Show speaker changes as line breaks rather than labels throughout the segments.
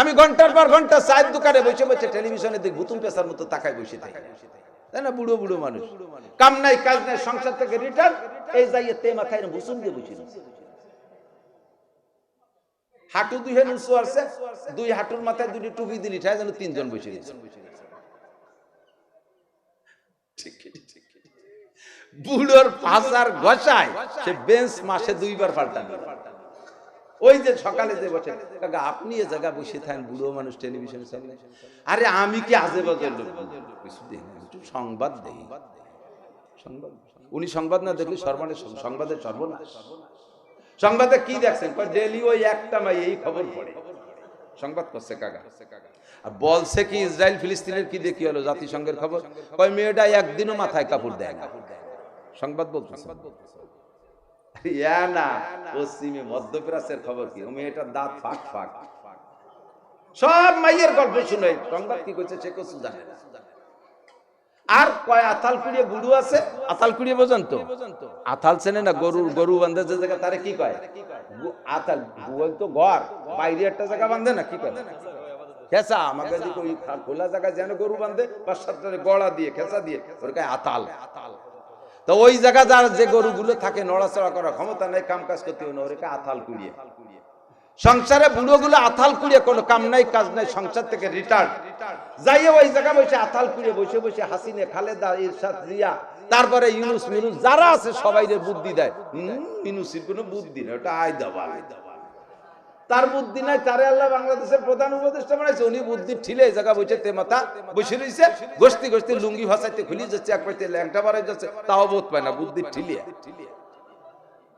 আমি ঘণ্টার পর ঘণ্টা চায়ের দোকানে বসে বসে টেলিভিশনে দেখি বুতুম পেশার মতো তাকায় বসে থাকি। তাই না, বুড়ো বুড়ো মানুষ? কাম নাই, কাজ নাই, সংসার থেকে রিটার্ন এই যাইয়ে তে মাথায় বুসুম দিয়ে বসে হাঁটু দুই হেন উঁচু আছে, দুই হাঁটুর মাথায় দুটি টুপি দিলি, ঠায় যেন তিনজন বসে রয়েছে বুড়োর পাশার গসায় সে বেঞ্চ মাসে দুইবার পাল্টান ওই যে সকালে যে বসে, কাকা, আপনি এ জায়গা বসে থাকেন, বুড়ো মানুষ টেলিভিশন সামনে। আরে আমি কি আজে লোক? কিছু একটু সংবাদ দেই। সংবাদ? উনি সংবাদ না দেখলে সর্বনাশ সংবাদের সর্বনাশ। সংবাদে কি দেখছেন? ডেলি ওই একটা মাই, এই খবর পড়ে। সংবাদ করছে কাকা। আর বলছে কি, ইসরায়েল, ফিলিস্তিনের কি দেখি হলো? জাতিসংঘের খবর? কয়, মেয়েটা একদিনও মাথায় কাপড় দেয় না। সংবাদ বলতেছে। ইয়া না পশ্চিমে মধ্যপ্রাচ্যের খবর কি? দাঁত ফাঁক ফাঁক। সব মাইয়ের গল্প শুনে সংবাদ কি করছে সে কিছু জানে না। আর কয় আতাল কুড়িয়ে গুরু আছে? আতাল কুড়িয়ে বোঝেন তো আতাল চেনে না গরুর গরু বান্ধে যে জায়গা তারে কি কয়? আতাল তো ঘর। বাইরে একটা জায়গা বান্ধে না কি কয়? খেসা দিকে খোলা জায়গায় যেন গরু বান্ধে পাঁচ সাতটা গড়া দিয়ে খেসা দিয়ে ওর কয় আতাল। তো ওই জায়গা যার যে গরুগুলো থাকে, নড়াচড়া করার ক্ষমতা নেই কাম কাজ করতে হয় কয় কুড়িয়ে। সংসারে বুড়োগুলো আথাল কুড়িয়ে কোনো কাম নাই, কাজ নাই, সংসার থেকে রিটার্ন যাইয়ে ওই জায়গা বসে আথাল কুড়িয়ে, বসে বসে হাসিনে, খালেদা, ইরশাদ, রিয়া, তারপরে ইউনুস, মিনুস, যারা আছে সবাই বুদ্ধি দেয়। কোনো বুদ্ধি নেই, ওটা আয় দেওয়া তার বুদ্ধি নাই, তারে আল্লাহ বাংলাদেশের প্রধান উপদেষ্টা বানাইছে, উনি বুদ্ধি ঠিলে এই জায়গা বসে তেমাতা বসে রয়েছে গোষ্ঠী গোষ্ঠী লুঙ্গি ভাষাইতে খুলি যাচ্ছে, এক পাইতে ল্যাংটা বাড়াই যাচ্ছে, তাও বোধ পায় না, বুদ্ধি ঠিলিয়ে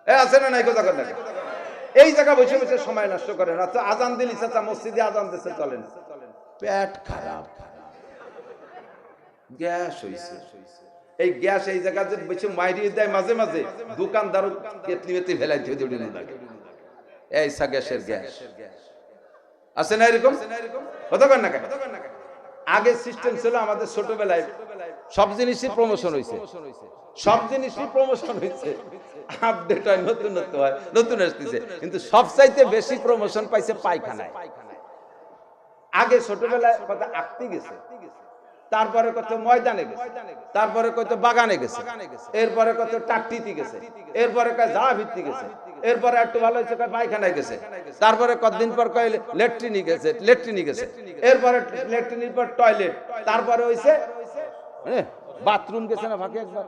এ, আছে না নাই কথা না এই জায়গা বসে বসে সময় নষ্ট করে না আজান দিলি মসজিদে আজান দিতে চলেন পেট খারাপ। গ্যাস এই গ্যাস এই জায়গা যে বসে মাইরিয়ে দেয় মাঝে মাঝে, দোকানদারও কেতলি মেতে ফেলাই দিয়ে দৌড়ি লাগে এই গ্যাসের গ্যাস। আছে না এরকম? না আগে সিস্টেম ছিল আমাদের ছোটবেলায় সব জিনিসই প্রমোশন হয়েছে সব জিনিসই প্রমোশন হয়েছে আপডেট হয় নতুনত্ব হয়, নতুন আসতেছে। কিন্তু সবচাইতে বেশি প্রমোশন পাইছে পায়খানায়। আগে ছোটবেলায় কথা আঁকতে গেছে। তারপরে কত ময়দানে গেছে। তারপরে কত বাগানে গেছে। এরপরে কত টাকটিতে গেছে। এরপরে কয় যা ভিত্তি গেছে। এরপরে একটু ভালো হয়েছে কয় পায়খানায় গেছে। তারপরে কতদিন পর কয় লেট্রিনি গেছে লেট্রিনি গেছে। এরপরে লেট্রিনির পর টয়লেট। তারপরে হইছে বাথরুম গেছে না ফাঁকে একবার?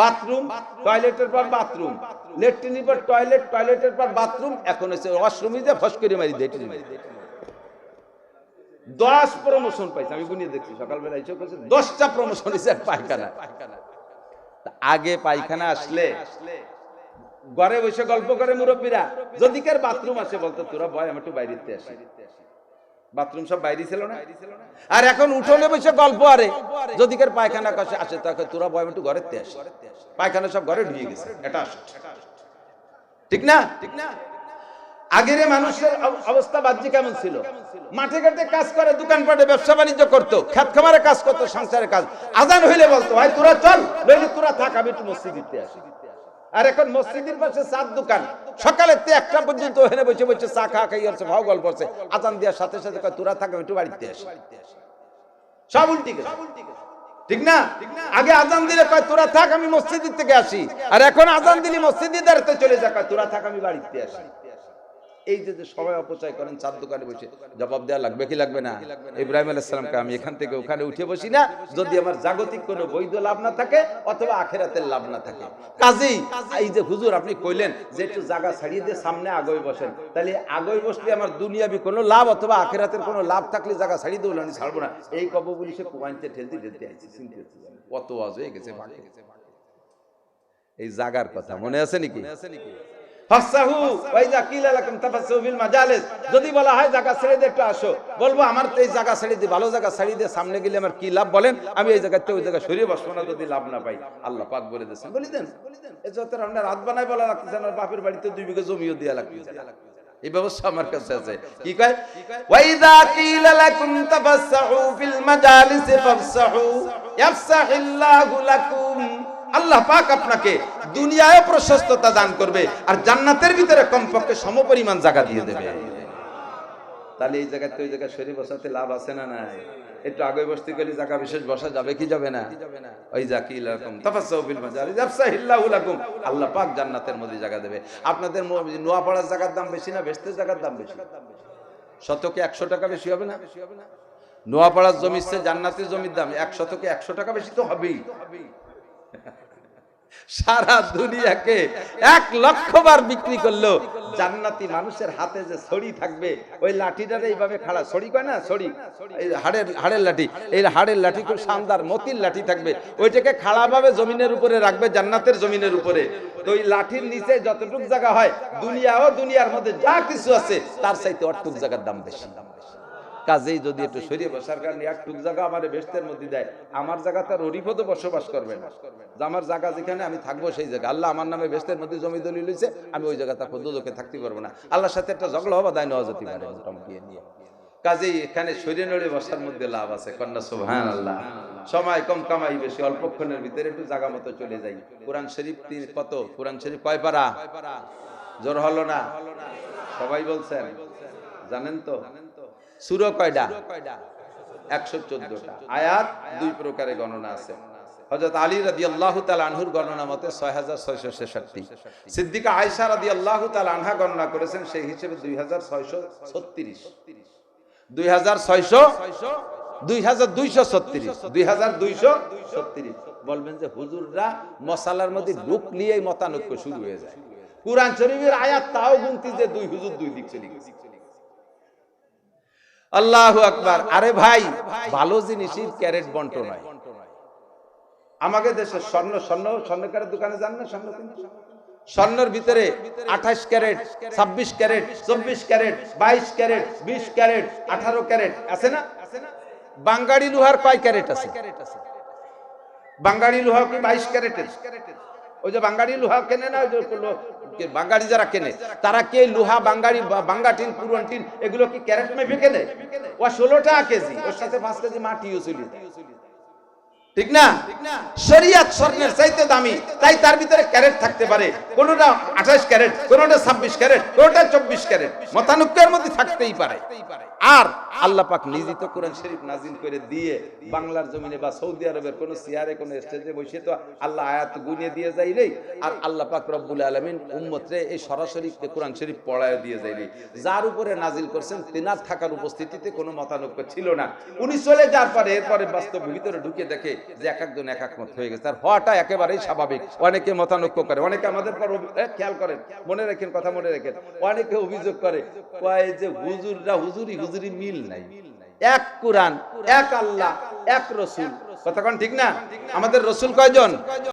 বাথরুম টয়লেটের পর বাথরুম। লেট্রিনের পর টয়লেট টয়লেটের পর বাথরুম। এখন হচ্ছে ওয়াশরুমে যে ফস করে মারি দেয়। দশ প্রমোশন পাইছে। আমি গুনিয়ে দেখছি সকালবেলা এসে করছে দশটা প্রমোশন হয়েছে পায়খানা। আগে পায়খানা আসলে ঘরে বসে গল্প করে মুরব্বীরা। যদি কার বাথরুম আছে বলতো তোরা ভয় আমি একটু বাইরেতে আসি। বাথরুম সব বাইরে ছিল না? আর এখন উঠোনে বসে গল্প আরে। যদি কার পায়খানা কাছে আসে তাকে তোরা ভয় একটু ঘরেতে আসি। পায়খানা সব ঘরে ঢুকে গেছে। এটা আসে। ঠিক না? ঠিক না? আগের মানুষের অবস্থা বাহ্যিক কেমন ছিল? মাঠে ঘাটে কাজ করে, দোকানপাটে ব্যবসা বাণিজ্য করতো, খেত খামারে কাজ করতো, সংসারে কাজ। আজান হইলে বলতো, ভাই, তোরা চল, নইলে তোরা থাক, আমি একটু মসজিদিতে আসি। আর এখন মসজিদের পাশে চার দোকান। সকালে তে একটা পর্যন্ত ওখানে বসে বসে চা খা খাই আছে ভাও গল্প আছে আজান দেওয়ার সাথে সাথে তোরা থাক একটু বাড়িতে আসি। সব উল্টি ঠিক না? আগে আজান দিলে কয়, তোরা থাক, আমি মসজিদের থেকে আসি। আর এখন আজান দিলি মসজিদের দাঁড়াতে চলে যা কয়, তোরা থাক, আমি বাড়িতে আসি। এই যে সময় অপচয় করেন, চার দোকানে বসে, জবাব দেওয়া লাগবে কি লাগবে না? ইব্রাহিম আলাইসালামকে আমি এখান থেকে ওখানে উঠে বসি না, যদি আমার জাগতিক কোনো বৈধ লাভ না থাকে, অথবা আখেরাতের লাভ না থাকে। কাজেই এই যে হুজুর আপনি কইলেন যে একটু জায়গা ছাড়িয়ে দিয়ে সামনে আগই বসেন, তাহলে আগই বসলে আমার দুনিয়াবি কোনো লাভ অথবা আখেরাতের কোনো লাভ থাকলে জায়গা ছাড়িয়ে দেবো আমি ছাড়বো না। এই কব বলি সে কুমাইতে ঠেলতে ঠেলতে আইছি, চিনতে কত আজ হয়ে গেছে এই জাগার কথা, মনে আছে নাকি? যদি বলা হয় জায়গা ছেড়ে একটু আসো। বলব, আমার তো এই জায়গা ছেড়ে দিয়ে, ভালো জায়গা ছেড়ে দিয়ে সামনে গেলে আমার কি লাভ বলেন? আমি এই জায়গাতে ওই জায়গা সরিয়ে বসবো না, যদি লাভ না পাই। আল্লাহ পাক বলে দিয়েছেন। বলি দেন আমরা রাত বানাই বলা লাগতেছে আমার বাপের বাড়িতে দুই বিঘা জমিও দেয়া লাগতেছে এই ব্যবস্থা আমার কাছে আছে। কি কয়? ওয়াইদা কিলা লাকুম তাফাসসু ফিল মাজালিস ফাফসাহু, ইয়াফসাহিল্লাহু লাকুম আল্লাহ পাক আপনাকে দুনিয়ায় প্রশস্ততা দান করবে আর জান্নাতের ভিতরে কমপক্ষে সমপরিমাণ জায়গা দিয়ে দেবে। তাহলে এই জায়গায় তো ওই জায়গায় শরীর বসাতে লাভ আছে না নাই? একটু আগে বসতে গেলে জায়গা বিশেষ বসা যাবে কি যাবে না? ওই জাকি লাকুম তাফাসাউ বিল মাজারি ইয়াফসাহিল্লাহু লাকুম। আল্লাহ পাক জান্নাতের মধ্যে জায়গা দেবে। আপনাদের নোয়াপাড়ার জায়গার দাম বেশি না বেস্তের জায়গার দাম বেশি? শতকে একশো টাকা বেশি হবে না? নোয়াপাড়ার জমির চেয়ে জান্নাতের জমির দাম, এক শতকে একশো টাকা বেশি তো হবেই। সারা দুনিয়াকে এক লক্ষ বার বিক্রি করল। জান্নাতি মানুষের হাতে যে ছড়ি থাকবে, ওই লাঠিটার এইভাবে খাড়া। ছড়ি কয় না? ছড়ি। এই হাড়ের হাড়ের লাঠি। এই হাড়ের লাঠি খুব শানদার মতির লাঠি থাকবে। ওইটাকে খাড়াভাবে জমিনের উপরে রাখবে, জান্নাতের জমিনের উপরে। তো ওই লাঠির নিচে যতটুক জায়গা হয়, দুনিয়া ও দুনিয়ার মধ্যে যা কিছু আছে, তার চাইতে অটুক জায়গার দাম বেশি। কাজেই যদি একটু সরিয়ে বসার কারণে একটুক জায়গা আমার বেস্তের মধ্যে দেয় আমার জায়গা তার অরিপদও বসবাস করবে না। যে আমার জায়গা যেখানে আমি থাকব সেই জায়গা। আল্লাহ আমার নামে বেস্তের মধ্যে জমি দলিল হয়েছে আমি ওই জায়গা তারপর দুদকে থাকতে পারব না। আল্লাহর সাথে একটা ঝগড়া হবা দায় নেওয়া যেতে পারে নিয়ে। কাজেই এখানে সরিয়ে নড়ে বসার মধ্যে লাভ আছে। কন্যা সুবহান আল্লাহ সময় কম কামাই বেশি অল্পক্ষণের ভিতরে একটু জায়গা মতো চলে যাই। কোরআন শরীফ তিন- কত? কোরআন শরীফ কয় পারা? জোর হলো না? সবাই বলছেন। জানেন তো? সুরো কয়টা একশো চোদ্দটা। আয়াত দুই প্রকারে গণনা আছে। হজরত আলী আল্লাহ আনহুর গণনা মতে ছয় হাজার ছেষট্টি। সিদ্দিকা আয়সা আল্লাহ তাল আনহা গণনা করেছেন সেই হিসেবে দুই হাজার ছয়শো ছত্রিশ। দুই হাজার ছয়শো, দুই হাজার দুইশো ছত্রিশ। দুই হাজার দুইশো ছত্রিশ। বলবেন যে হুজুররা মশালার মধ্যে ঢুকলিয়ে মতানৈক্য শুরু হয়ে যায়। কুরআন শরীফের আয়াত তাও গুনতি যে দুই হুজুর দুই দিক চলে গেছে। আল্লাহ আকবার। আরে ভাই, ভালো জিনিসই ক্যারেট বন্টন নয় আমাকে দেশে স্বর্ণ স্বর্ণ, স্বর্ণকারের দোকানে যান না, স্বর্ণ? স্বর্ণের ভিতরে আঠাশ ক্যারেট, ছাব্বিশ ক্যারেট, চব্বিশ ক্যারেট, বাইশ ক্যারেট, বিশ ক্যারেট, আঠারো ক্যারেট, আছে না? বাঙ্গাড়ি লোহার কয় ক্যারেট আছে। বাঙ্গাড়ি লোহা কি বাইশ ক্যারেটের? ওই যে বাঙ্গাড়ি লোহা কেনে না, ওই যে লো- কে- বাঙ্গাড়ি যারা কেনে, তারা কে লোহা বাঙ্গালি বাঙ্গাটিন পুরনটিন টিন, পুরন টিন, এগুলো কি ক্যারেট মেপে কেনে ও ষোলো টাকা কেজি, ওর সাথে পাঁচ কেজি মাটিও চলি ঠিক না? শরিয়াত স্বর্ণের চাইতে দামি, তাই তার ভিতরে ক্যারেট থাকতে পারে। কোনোটা আঠাশ ক্যারেট, কোনোটা ছাব্বিশ ক্যারেট, কোনোটা চব্বিশ ক্যারেট, মতানুক্যের মধ্যে থাকতেই পারে। আর আল্লাহ পাক নিজেই তো কোরআন শরীফ নাজিল করে দিয়ে বাংলার জমিনে বা সৌদি আরবের কোন সিয়ারে, কোন স্টেজে বসে তো আল্লাহ আয়াত গুনিয়ে দিয়ে যাইলেই আর আল্লাহ পাক রব্বুল আলমিন উম্মতরে এই সরাসরি কোরআন শরীফ পড়ায় দিয়ে যাইলেই যার উপরে নাজিল করছেন, তেনার থাকার উপস্থিতিতে কোনো মতানৈক্য ছিল না। উনি চলে যাওয়ার পরে, এরপরে বাস্তব ভিতরে ঢুকে দেখে যে এক একজন এক একমত হয়ে গেছে। আর হওয়াটা একেবারেই স্বাভাবিক। অনেকে মতানৈক্য করে, অনেকে আমাদের পর খেয়াল করেন, মনে রাখেন, কথা মনে রাখেন। অনেকে অভিযোগ করে, কয় যে হুজুররা, হুজুরি হুজুরি মিল নাই। এক কোরআন, এক আল্লাহ, এক রসুল। কথা কন ঠিক না? আমাদের রসুল কয়জন?